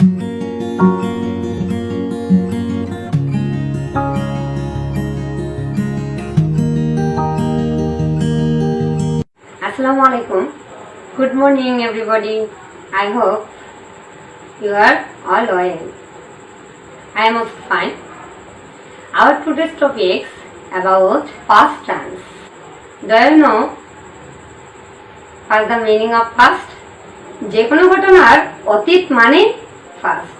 Assalamu alaikum. Good morning, everybody. I hope you are all well. I am also fine. Our today's topics about past tense. Do you know what's the meaning of past? যে কোনো ঘটনার অতীত মানে first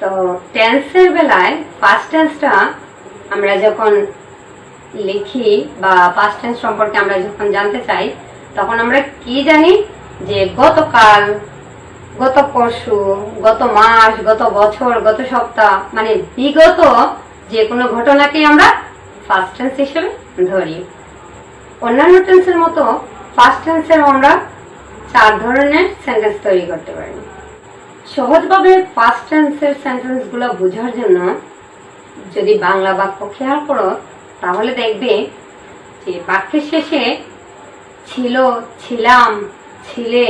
তো টেন্সের বেলায় first টেন্সটা আমরা যখন লিখি বা পাস্ট টেন্স সম্পর্কে আমরা যখন জানতে চাই, তখন আমরা কি জানি? যে গতকাল, গত পরশু, গত মাস, গত বছর, গত সপ্তাহ মানে বিগত যে কোনো ঘটনাকে আমরা ফার্স্ট টেন্স হিসেবে ধরি। অন্যান্য টেন্সের মতো ফার্স্ট টেন্সের আমরা চার ধরনের সেন্টেন্স তৈরি করতে পারি। সহজভাবে ফার্স্ট টেন্সের সেন্টেন্সগুলো বোঝার জন্য যদি বাংলা বাক্য খেয়াল করো, তাহলে দেখবে যে বাক্যের শেষে ছিল, ছিলাম, ছিলে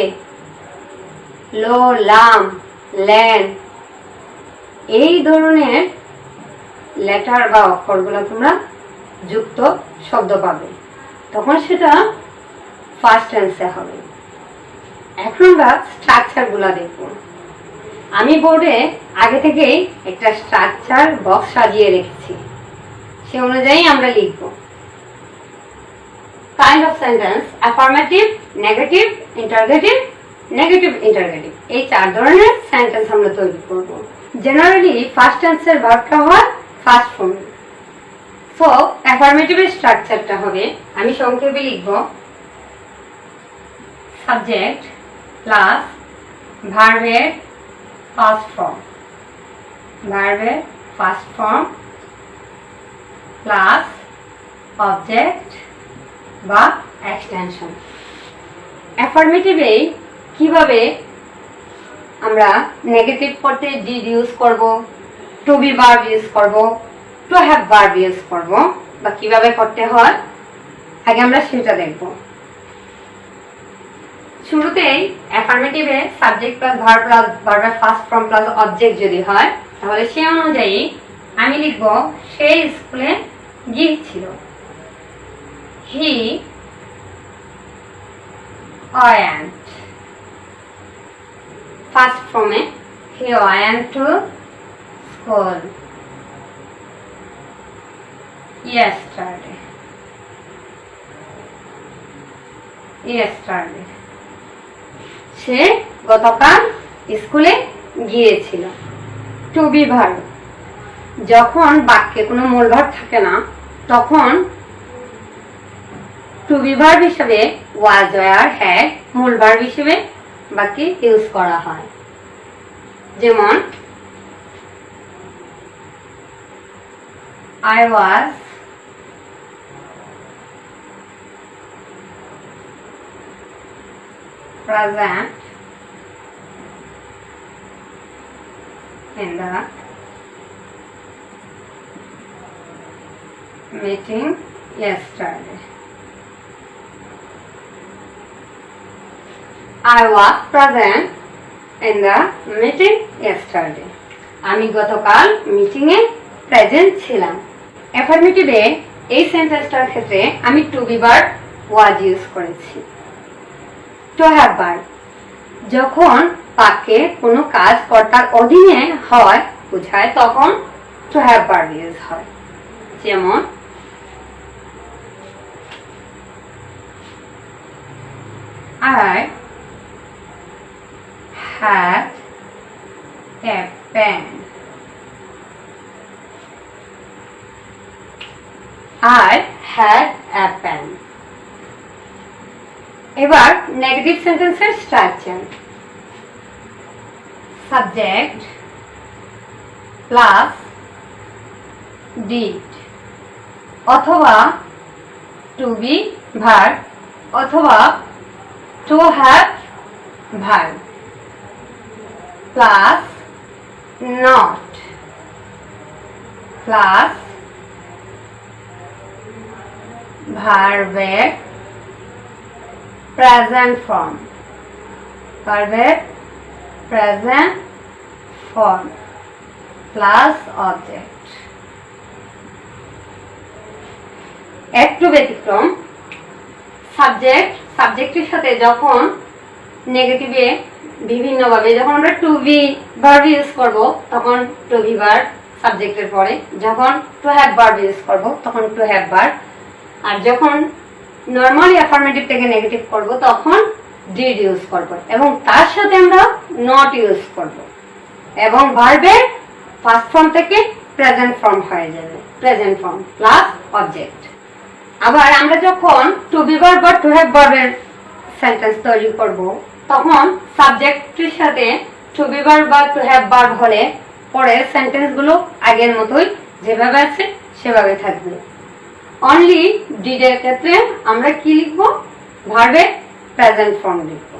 লো লাম ল্যান এই ধরনের লেটার বা অক্ষরগুলো তোমরা যুক্ত শব্দ পাবে। তখন সেটা ফার্স্ট টেন্সে হবে। এখন আমরা স্ট্রাকচারগুলো দেখব আমি বোর্ডে আগে থেকেই একটা স্ট্রাকচার বক্স সাজিয়ে রেখেছি। সে অনুযায়ী আমরা লিখব। Kind of sentence affirmative negative interrogative negative interrogative এই চার ধরনের সেন্টেন্স আমরা তৈরি করব। জেনারেলি ফার্স্ট টেন্সের ভার্বটা হয় ফার্স্ট ফর্ম সো অ্যাফার্মেটিভের স্ট্রাকচারটা হবে, আমি সংক্ষেপে লিখব। সাবজেক্ট প্লাস ভার্বের ফার্স্ট ফর্ম ভার্বের ফার্স্ট ফর্ম প্লাস অবজেক্ট বা এক্সটেনশন অ্যাফার্মেটিভে কীভাবে আমরা নেগেটিভ করতে ডিড ইউজ করব টু বি ভার্ব ইউজ করব টু হ্যাভ ভার্ব ইউজ করব বা কীভাবে করতে হয়, আগে আমরা সেটা দেখব। শুরুতেই অ্যাফার্মেটিভে সাবজেক্ট প্লাস ভার্ব প্লাস ভার্বের ফার্স্ট ফর্ম প্লাস অবজেক্ট যদি হয়, তাহলে সে অনুযায়ী আমি লিখব, সে স্কুলে গিয়েছিল হি went ফার্স্ট ফর্মে he went to school yesterday yesterday সে গতকাল স্কুলে গিয়েছিল। টু বি ভার্ব যখন বাক্যে কোনো মূল ভাব থাকে না, তখন টু বি ভার্ব হিসেবে ওয়াজ ওয়ার হ্যাড মূল ভার্ব হিসেবে বাক্যে ইউজ করা হয়। যেমন I was present in the meeting yesterday. I was present in the meeting yesterday. আমি গতকাল মিটিংয়ে প্রেজেন্ট ছিলাম অ্যাফার্মেটিভে এই সেন্টেন্সটার ক্ষেত্রে আমি টু বি ওয়াজ ইউজ করেছি টু হ্যাভ যখন বাক্যে কোনো কাজ কর্তার অধীনে হয়, বোঝায়, তখন টু হ্যাভ ভার্ব ইউজ হয় যেমন, I had a pen. I had a pen. এবার নেগেটিভ সেন্টেন্সের স্ট্রাকচার সাবজেক্ট প্লাস ডিড অথবা টু বি ভার অথবা to have verb plus not plus ভার্বের present form. Verb present form plus object. একটু ব্যতিক্রম. Subject সাবজেক্টের সাথে যখন নেগেটিভে বিভিন্নভাবে, যখন আমরা টু বি ভার্ব ইউজ করব, তখন টু বি ভার্ব সাবজেক্টের পরে, যখন টু হ্যাভ ভার্ব ইউজ করব, তখন টু হ্যাভ ভার্ব আর যখন নর্মালি অ্যাফার্মেটিভ থেকে নেগেটিভ করব, তখন ডিড ইউজ করব এবং তার সাথে আমরা নট ইউজ করব এবং ভার্বের ফার্স্ট ফর্ম থেকে প্রেজেন্ট ফর্ম হয়ে যাবে প্রেজেন্ট ফর্ম প্লাস অবজেক্ট আবার আমরা যখন টু বি ভার্ব বা টু হ্যাভ ভার্বের সেন্টেন্স তৈরি করব, তখন সাবজেক্টের সাথে টু বি ভার্ব বা টু হ্যাভ ভার্ব হলে পরের সেন্টেন্সগুলো আগের মতোই যেভাবে আছে সেভাবে থাকবে। অনলি ডিডের ক্ষেত্রে আমরা কি লিখব? ভার্বের প্রেজেন্ট ফর্ম লিখব।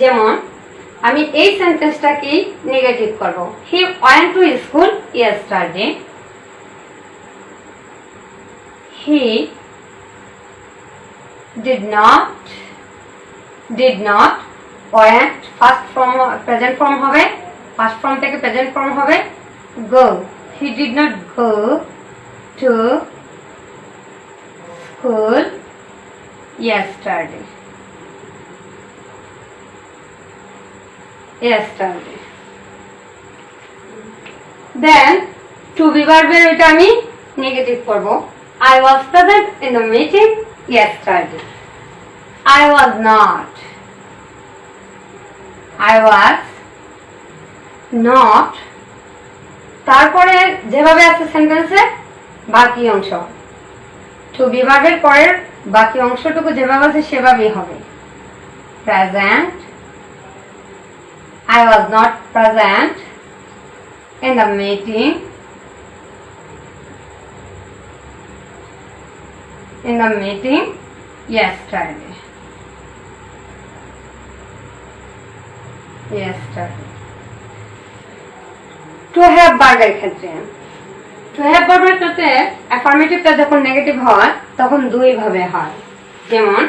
যেমন, আমি এই সেন্টেন্সটাকে নেগেটিভ করব? He went to school yesterday he did not did not went, first form, present form হবে, first form থেকে প্রেজেন্ট form হবে, go. He did not go to school yesterday yesterday then to be verb এটা I was present in the meeting yesterday. I was not. I was not. তারপরে যেভাবে আছে সেন্টেন্সে বাকি অংশ টু বিভাগের পরের বাকি অংশটুকু যেভাবে আছে সেভাবেই হবে present I was not present in the meeting in the meeting yesterday. Yesterday. To have বার্বের ক্ষেত্রে টু হ্যাভ বার্বের ক্ষেত্রে অ্যাফার্মেটিভটা যখন নেগেটিভ হয়, তখন দুই ভাবে হয় যেমন,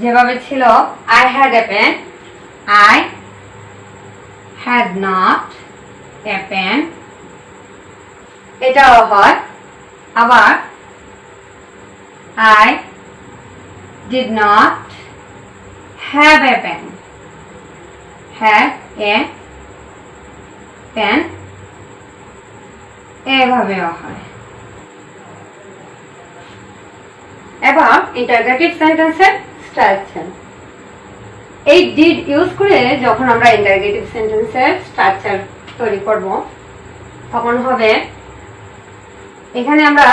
যেভাবে ছিল I had a pen I had not a pen এটাও হয় আবার, I did not have a pen. Have a pen. এভাবেও হয়। এবার ইন্টারগ্রেটিভ সেন্টেন্সের স্ট্রাকচার এই ডিড ইউজ করে যখন আমরা ইন্টারগ্রেটিভ সেন্টেন্সের স্ট্রাকচার তৈরি করব, তখন হবে, এখানে আমরা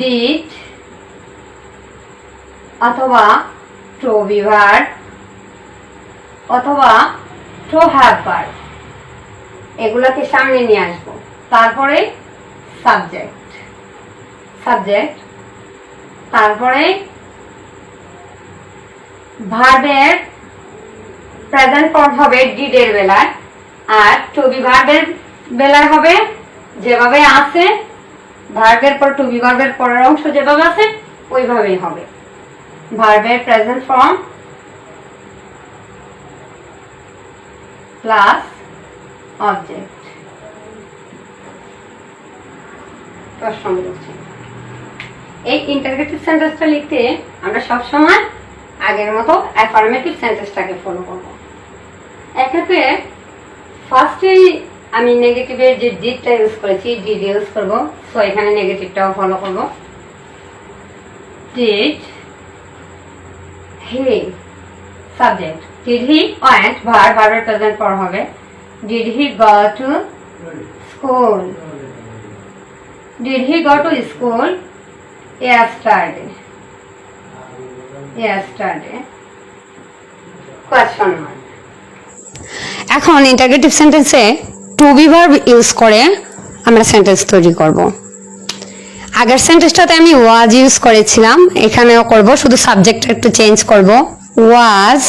ডিড অথবা টু বিভার অথবা টু হ্যাভ এগুলোকে সামনে নিয়ে আসব। তারপরে সাবজেক্ট। সাবজেক্ট। তারপরে ভার্বের প্রেজেন্ট ফর্ম হবে ডিডের বেলায়, আর টু বি ভার্বের বেলায় হবে যেভাবে আছে, ভার্বের পর টু বি ভার্বের পরের অংশ যেভাবে আছে, ওইভাবেই হবে। ভার্বের প্রেজেন্ট ফর্ম প্লাস অবজেক্ট। প্রশ্ন বলছি এই ইন্টারগ্রেটিভ সেন্টেন্সটা লিখতে আমরা সবসময় আগের মতো অ্যাফার্মেটিভ সেন্টেন্সটাকে ফলো করব। এক্ষেত্রে ফার্স্টেই আমি নেগেটিভের যে ডিডটা ইউজ করেছি ডিড ইউজ করব। সো এখানে নেগেটিভটাও ফলো করব। Did he subject did he went ভার ভার্বের প্রেজেন্ট ফর্ম হবে। Did he go to school did he go to school yesterday yesterday question mark. এখন ইন্টারগ্রেটিভ সেন্টেন্সে টু বি ভার্ব ইউজ করে আমরা সেন্টেন্স তৈরি করব। আগের সেন্টেন্সটাতে আমি ওয়াজ ইউজ করেছিলাম, এখানেও করব, শুধু সাবজেক্টটা একটু চেঞ্জ করব। Was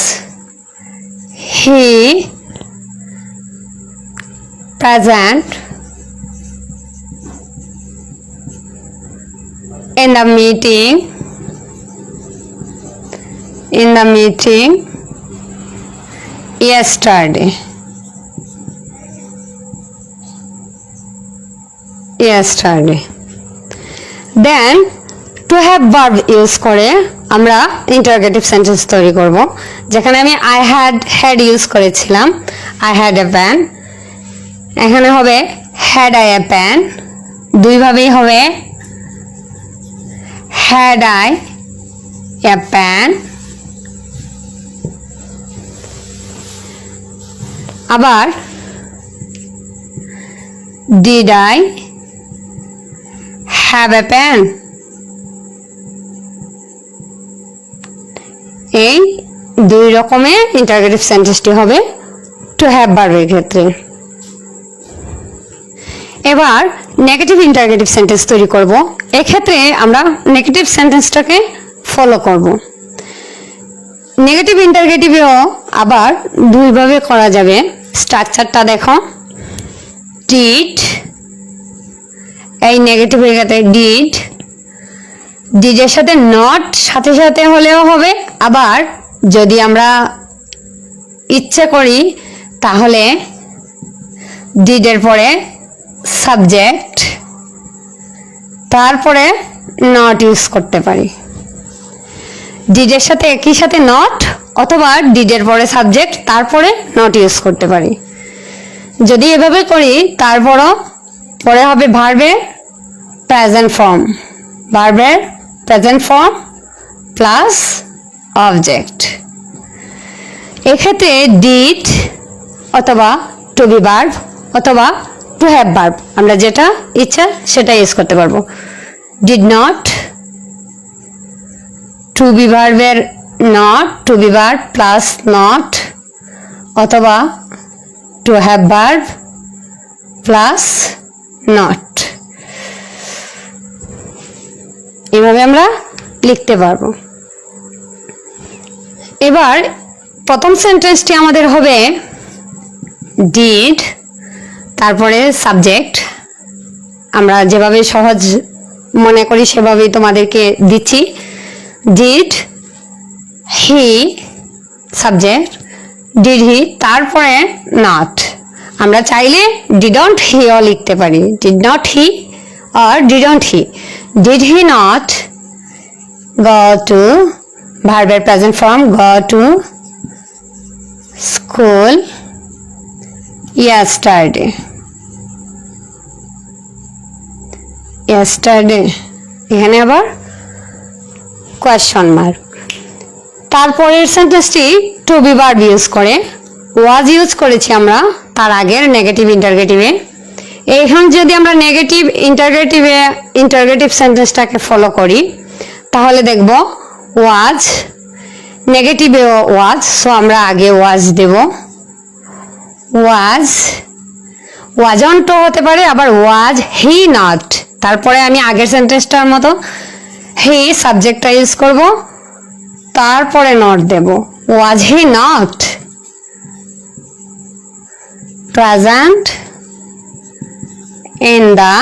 he present in the meeting. In the meeting. Yesterday. Yesterday. Then to have verb use করে আমরা ইন্টারগেটিভ সেন্টেন্স তৈরি করব, যেখানে আমি আই হ্যাড হ্যাড ইউজ করেছিলাম। আই হ্যাড এ প্যান এখানে হবে হ্যাড আই এ প্যান দুইভাবেই হবে হ্যাড আই এ প্যান আবার did I have a pen এই দুই রকমের ইন্টারগেটিভ সেন্টেন্সটি হবে টু হ্যাভ ভার্বের ক্ষেত্রে। এবার নেগেটিভ ইন্টারগেটিভ সেন্টেন্স তৈরি করব। এক্ষেত্রে আমরা নেগেটিভ সেন্টেন্সটাকে ফলো করব। নেগেটিভ ইন্টারগেটিভেও আবার দুইভাবে করা যাবে। স্ট্রাকচারটা দেখো। ডিড এই নেগেটিভের ক্ষেত্রে ডিড ডিডের সাথে নট সাথে সাথে হলেও হবে। আবার যদি আমরা ইচ্ছে করি, তাহলে ডিডের পরে সাবজেক্ট, তারপরে নট ইউজ করতে পারি। ডিডের সাথে একই সাথে নট অথবা ডিডের পরে সাবজেক্ট তারপরে নট ইউজ করতে পারি। যদি এভাবে করি, তারপরও পরে হবে ভার্বের প্রেজেন্ট ফর্ম ভার্বের প্রেজেন্ট ফর্ম প্লাস অবজেক্ট এক্ষেত্রে ডিড অথবা টু বি ভার্ব অথবা টু হ্যাভ ভার্ব আমরা যেটা ইচ্ছা সেটা ইউজ করতে পারব। ডিড নট টু বি ভার্বের not to be verb plus not অথবা to have verb plus not এভাবে আমরা লিখতে পারব। এবার প্রথম সেন্টেন্সটি আমাদের হবে ডিড তারপরে সাবজেক্ট আমরা যেভাবে সহজ মনে করি সেভাবেই তোমাদেরকে দিচ্ছি। Did he subject did he তারপরে নট আমরা চাইলে ডিডন্ট হিও লিখতে পারি। Did not he R didn't he did he not go to ভার্বের present form go to school yesterday? Yesterday এখানে আবার কোয়েশ্চন মার্ক তারপরের সেন্টেন্সটি টু বি ভার্ব ইউজ করে। ওয়াজ ইউজ করেছি আমরা তার আগের নেগেটিভ ইন্টারগেটিভে এখন যদি আমরা নেগেটিভ ইন্টারগেটিভে ইন্টারগেটিভ সেন্টেন্সটাকে ফলো করি, তাহলে দেখব ওয়াজ নেগেটিভে ওয়াজ সো আমরা আগে ওয়াজ দেব। ওয়াজ ওয়াজন্ট হতে পারে, আবার ওয়াজ হি নট তারপরে আমি আগের সেন্টেন্সটার মতো হি সাবজেক্টটা ইউজ করব, তারপরে not Dev. Was he not present in the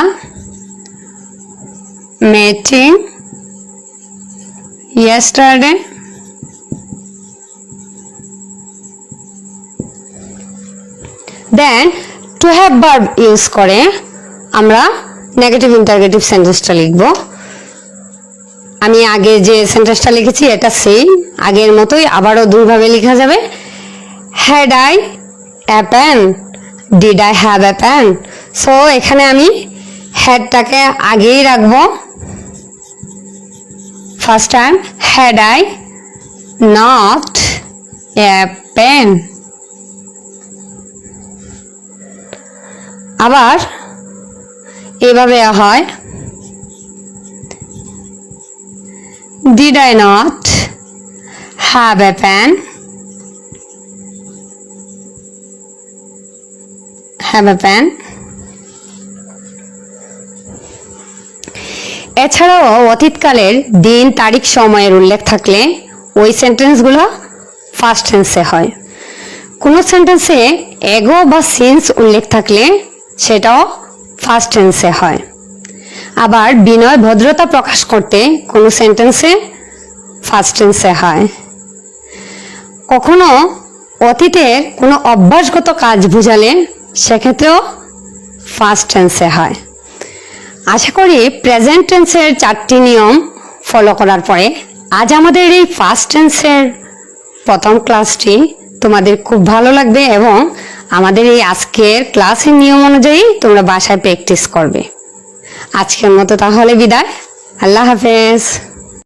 meeting yesterday? Then to have verb use করে আমরা নেগেটিভ ইন্টারগেটিভ সেন্টেন্সটা লিখব। আমি আগে যে সেন্টেন্সটা লিখেছি, এটা সেম আগের মতোই আবারও দুইভাবে লেখা যাবে। Had I a pen did I have a pen so এখানে আমি হ্যাডটাকে আগেই রাখব। First time had I not a pen আবার এভাবে হয়। Did I not have a pen have a pen এছাড়াও অতীতকালের দিন, তারিখ, সময়ের উল্লেখ থাকলে ওই সেন্টেন্সগুলো ফার্স্ট টেন্সে হয়। কোনো সেন্টেন্সে এগো বা সিন্স উল্লেখ থাকলে সেটাও ফার্স্ট টেন্সে হয়। আবার বিনয় ভদ্রতা প্রকাশ করতে কোনো সেন্টেন্সে ফার্স্ট টেন্সে হয়। কখনো অতীতের কোনো অভ্যাসগত কাজ বোঝালে সেক্ষেত্রেও ফার্স্ট টেন্সে হয়। আশা করি প্রেজেন্ট টেন্সের চারটি নিয়ম ফলো করার পরে আজ আমাদের এই ফার্স্ট টেন্সের প্রথম ক্লাসটি তোমাদের খুব ভালো লাগবে এবং আমাদের এই আজকের ক্লাসের নিয়ম অনুযায়ী তোমরা বাসায় প্র্যাকটিস করবে। আজকের মতো তাহলে বিদায়। আল্লাহ হাফেজ।